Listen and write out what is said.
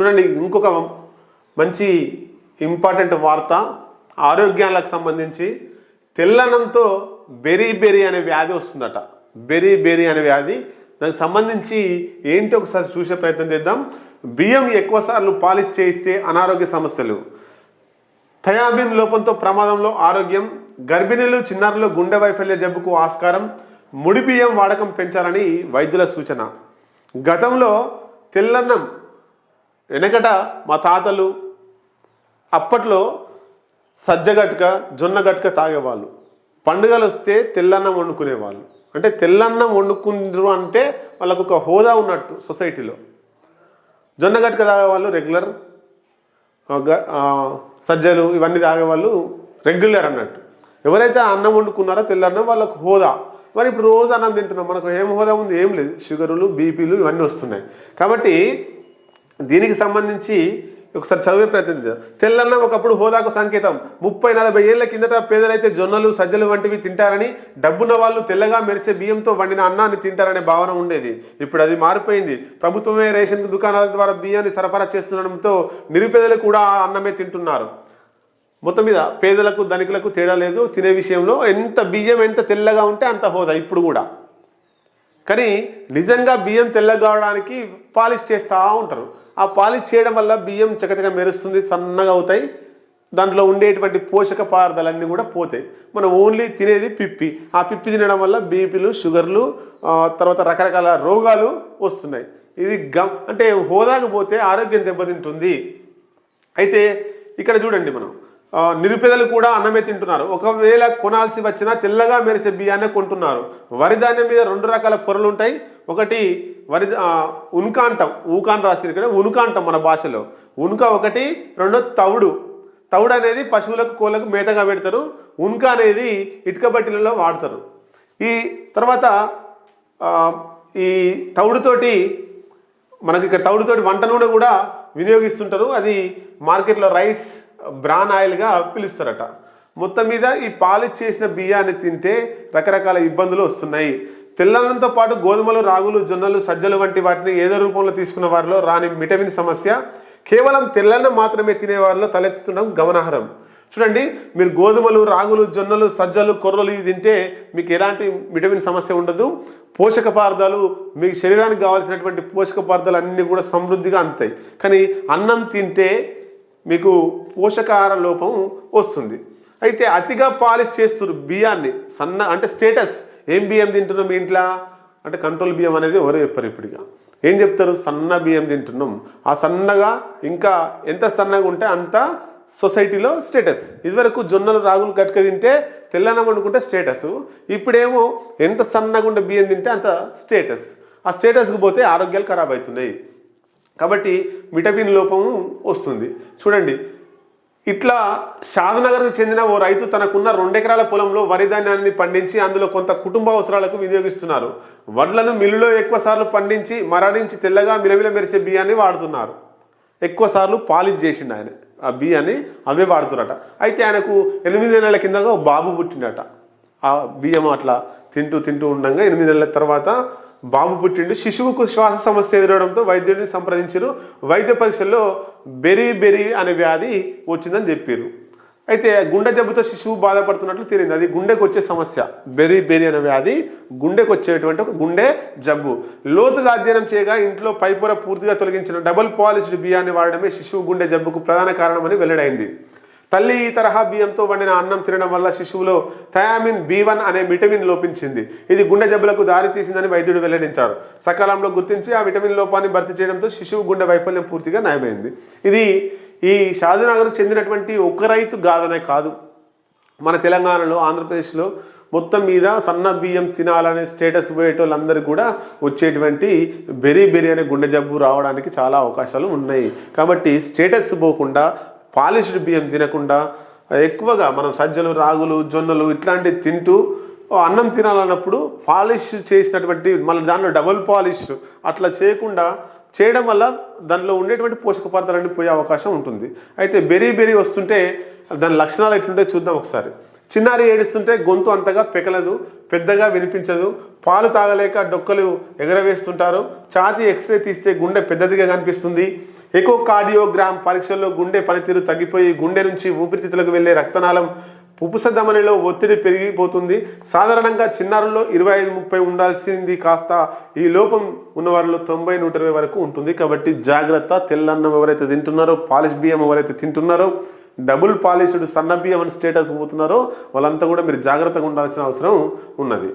చూడండి ఇంకొక మంచి ఇంపార్టెంట్ వార్త. ఆరోగ్యాలకు సంబంధించి తెల్లనంతో బెరీ బెరీ అనే వ్యాధి వస్తుందట. బెరీ బెరీ అనే వ్యాధి. దానికి సంబంధించి ఏంటి ఒకసారి చూసే ప్రయత్నం చేద్దాం. బియ్యం ఎక్కువ సార్లు పాలిష్ చేయిస్తే అనారోగ్య సమస్యలు. థయాబిన్ లోపంతో ప్రమాదంలో ఆరోగ్యం. గర్భిణీలు చిన్నారులు గుండె వైఫల్య జబ్బుకు ఆస్కారం. ముడి బియ్యం వాడకం పెంచాలని వైద్యుల సూచన. గతంలో తెల్లన్నం వెనకట మా తాతలు అప్పట్లో సజ్జగట్క జొన్న గట్క తాగేవాళ్ళు. పండుగలు వస్తే తెల్లన్నం వండుకునేవాళ్ళు. అంటే తెల్లన్నం వండుకుండ్రు అంటే వాళ్ళకు ఒక హోదా ఉన్నట్టు సొసైటీలో. జొన్న గట్క తాగేవాళ్ళు రెగ్యులర్ సజ్జలు ఇవన్నీ తాగేవాళ్ళు రెగ్యులర్ అన్నట్టు. ఎవరైతే అన్నం వండుకున్నారో తెల్లన్నం వాళ్ళకు హోదా. మరి ఇప్పుడు రోజు అన్నం తింటున్నాం. మనకు ఏం హోదా ఉంది? ఏం లేదు. షుగర్లు బీపీలు ఇవన్నీ వస్తున్నాయి. కాబట్టి దీనికి సంబంధించి ఒకసారి చదివే ప్రయత్నం చేద్దాం. ఒకప్పుడు హోదాకు సంకేతం. ముప్పై నలభై ఏళ్ళ కిందట పేదలైతే జొన్నలు సజ్జలు వంటివి తింటారని డబ్బున్న వాళ్ళు తెల్లగా మెరిసే బియ్యంతో వండిన అన్నాన్ని తింటారనే భావన ఉండేది. ఇప్పుడు అది మారిపోయింది. ప్రభుత్వమే రేషన్ దుకాణాల ద్వారా బియ్యాన్ని సరఫరా చేస్తుండడంతో నిరుపేదలు కూడా ఆ అన్నమే తింటున్నారు. మొత్తం మీద పేదలకు ధనికులకు తేడా లేదు. తినే విషయంలో ఎంత బియ్యం ఎంత తెల్లగా ఉంటే అంత హోదా. ఇప్పుడు కూడా. కానీ నిజంగా బియ్యం తెల్లగా కావడానికి పాలిష్ చేస్తూ ఉంటారు. ఆ పాలిష్ చేయడం వల్ల బియ్యం చకచక మెరుస్తుంది సన్నగా అవుతాయి. దాంట్లో ఉండేటువంటి పోషక పదార్థాలన్నీ కూడా పోతాయి. మనం ఓన్లీ తినేది పిప్పి. ఆ పిప్పి తినడం వల్ల బీపీలు షుగర్లు తర్వాత రకరకాల రోగాలు వస్తున్నాయి. ఇది గమ్ అంటే హోదాకపోతే ఆరోగ్యం దెబ్బతింటుంది. అయితే ఇక్కడ చూడండి మనం. నిరుపేదలు కూడా అన్నమే తింటున్నారు. ఒకవేళ కొనాల్సి వచ్చినా తెల్లగా మెరిసే బియ్యాన్నే కొంటున్నారు. వరి ధాన్యం మీద రెండు రకాల పొరలు ఉంటాయి. ఒకటి వరి ఉన్కాంటం ఊకాన్ రాసి ఇక్కడ ఉనుకాంటం మన భాషలో. ఉనుక ఒకటి రెండో తవుడు. తవుడు అనేది పశువులకు కోళ్ళకు మేతగా పెడతారు. ఉనుక అనేది ఇటుక బట్టిలలో వాడతారు. ఈ తర్వాత ఈ తవుడుతోటి మనకి ఇక్కడ తవుడుతోటి వంట నూనె కూడా వినియోగిస్తుంటారు. అది మార్కెట్లో రైస్ బ్రాన్ ఆయిల్గా పిలుస్తారట. మొత్తం మీద ఈ పాలిష్ చేసిన బియ్యాన్ని తింటే రకరకాల ఇబ్బందులు వస్తున్నాయి. తెల్లన్నంతో పాటు గోధుమలు రాగులు జొన్నలు సజ్జలు వంటి వాటిని ఏదో రూపంలో తీసుకున్న వారిలో రాని విటమిన్ సమస్య కేవలం తెల్లన్నం మాత్రమే తినే వారిలో తలెత్తుతుండడం గమనార్హం. చూడండి మీరు గోధుమలు రాగులు జొన్నలు సజ్జలు కొర్రలు ఇవి తింటే మీకు ఎలాంటి విటమిన్ సమస్య ఉండదు. పోషక పదార్థాలు మీ శరీరానికి కావాల్సినటువంటి పోషక పదార్థాలు అన్నీ కూడా సమృద్ధిగా అందుతాయి. కానీ అన్నం తింటే మీకు పోషకాహార లోపం వస్తుంది. అయితే అతిగా పాలిష్ చేస్తున్నారు బియ్యాన్ని సన్న అంటే స్టేటస్ ఏం బియ్యం తింటున్నాం మీ ఇంట్లో? అంటే కంట్రోల్ బియ్యం అనేది ఎవరో చెప్పారు ఇప్పటిగా ఏం చెప్తారు? సన్న బియ్యం తింటున్నాం. ఆ సన్నగా ఇంకా ఎంత సన్నగా ఉంటే అంత సొసైటీలో స్టేటస్. ఇదివరకు జొన్నలు రాగులు కట్క తింటే తెల్లన్నం వండుకుంటే స్టేటస్. ఇప్పుడేమో ఎంత సన్నగా ఉండే బియ్యం తింటే అంత స్టేటస్. ఆ స్టేటస్కి పోతే ఆరోగ్యాలు ఖరాబ్ అవుతున్నాయి. కాబట్టి విటమిన్ లోపము వస్తుంది. చూడండి ఇట్లా షాద్నగర్కు చెందిన ఓ రైతు తనకున్న రెండెకరాల పొలంలో వరి ధాన్యాన్ని పండించి అందులో కొంత కుటుంబ అవసరాలకు వినియోగిస్తున్నారు. వడ్లను మిల్లులో ఎక్కువ సార్లు పండించి మరణించి తెల్లగా మిలమిల మెరిసే బియ్యాన్ని వాడుతున్నారు. ఎక్కువ సార్లు పాలిష్ చేసిండు ఆయన. ఆ బియ్యాన్ని అవే వాడుతున్నారట. అయితే ఆయనకు ఎనిమిది నెలల కిందగా బాబు పుట్టిండట. ఆ బియ్యం అట్లా తింటూ తింటూ ఉండగా ఎనిమిది నెలల తర్వాత బాబు పుట్టిండు. శిశువుకు శ్వాస సమస్య ఎదురవడంతో వైద్యుడిని సంప్రదించారు. వైద్య పరీక్షల్లో బెరీ బెరీ అనే వ్యాధి వచ్చిందని చెప్పారు అయితే గుండె జబ్బుతో శిశువు బాధపడుతున్నట్లు తెలియదు అది గుండెకు వచ్చే సమస్య. బెరీ బెరీ అనే వ్యాధి గుండెకు వచ్చేటువంటి ఒక గుండె జబ్బు. లోతుగా అధ్యయనం చేయగా ఇంట్లో పైపొర పూర్తిగా తొలగించిన డబుల్ పాలిష్డ్ బియ్యాన్ని వాడడమే శిశువు గుండె జబ్బుకు ప్రధాన కారణమని వెల్లడైంది. తల్లి ఈ తరహా బియ్యంతో వండిన అన్నం తినడం వల్ల శిశువులో థయామిన్ బి వన్ అనే విటమిన్ లోపించింది. ఇది గుండె జబ్బులకు దారితీసిందని వైద్యుడు వెల్లడించారు. సకాలంలో గుర్తించి ఆ విటమిన్ లోపాన్ని భర్తీ చేయడంతో శిశువు గుండె వైఫల్యం పూర్తిగా నయమైంది. ఇది ఈ షాదీనగర్ చెందినటువంటి ఒక రైతు గాథనే కాదు. మన తెలంగాణలో ఆంధ్రప్రదేశ్లో మొత్తం మీద సన్న బియ్యం తినాలనే స్టేటస్ పోయేటోళ్ళందరూ కూడా వచ్చేటువంటి బెరీ బెరీ అనే గుండె జబ్బు రావడానికి చాలా అవకాశాలు ఉన్నాయి. కాబట్టి స్టేటస్ పోకుండా పాలిష్డ్ బియ్యం తినకుండా ఎక్కువగా మనం సజ్జలు రాగులు జొన్నలు ఇట్లాంటివి తింటూ అన్నం తినాలన్నప్పుడు పాలిష్ చేసినటువంటి మళ్ళీ దానిలో డబుల్ పాలిష్ అట్లా చేయకుండా చేయడం వల్ల దానిలో ఉండేటువంటి పోషక పదార్థాలన్నీ పోయే అవకాశం ఉంటుంది. అయితే బెరీ బెరీ వస్తుంటే దాని లక్షణాలు ఎట్లుంటే చూద్దాం ఒకసారి. చిన్నారి ఏడుస్తుంటే గొంతు అంతగా పెకలదు పెద్దగా వినిపించదు పాలు తాగలేక డొక్కలు ఎగరవేస్తుంటారు ఛాతీ ఎక్స్రే తీస్తే గుండె పెద్దదిగా కనిపిస్తుంది ఎకో కార్డియోగ్రామ్ పరీక్షల్లో గుండె పనితీరు తగ్గిపోయి గుండె నుంచి ఊపిరితిత్తులకు వెళ్ళే రక్తనాళం పుపుసధమనిలో ఒత్తిడి పెరిగిపోతుంది. సాధారణంగా చిన్నారుల్లో ఇరవై ఐదు ముప్పై ఉండాల్సింది కాస్త ఈ లోపం ఉన్నవారిలో తొంభై నూట ఇరవై వరకు ఉంటుంది. కాబట్టి జాగ్రత్త. తెల్లన్నం ఎవరైతే తింటున్నారో పాలిష్ బియ్యం ఎవరైతే తింటున్నారో డబుల్ పాలిష్డ్ సన్న బియ్యం అని స్టేటస్ పోతున్నారో వాళ్ళంతా కూడా మీరు జాగ్రత్తగా ఉండాల్సిన అవసరం ఉన్నది.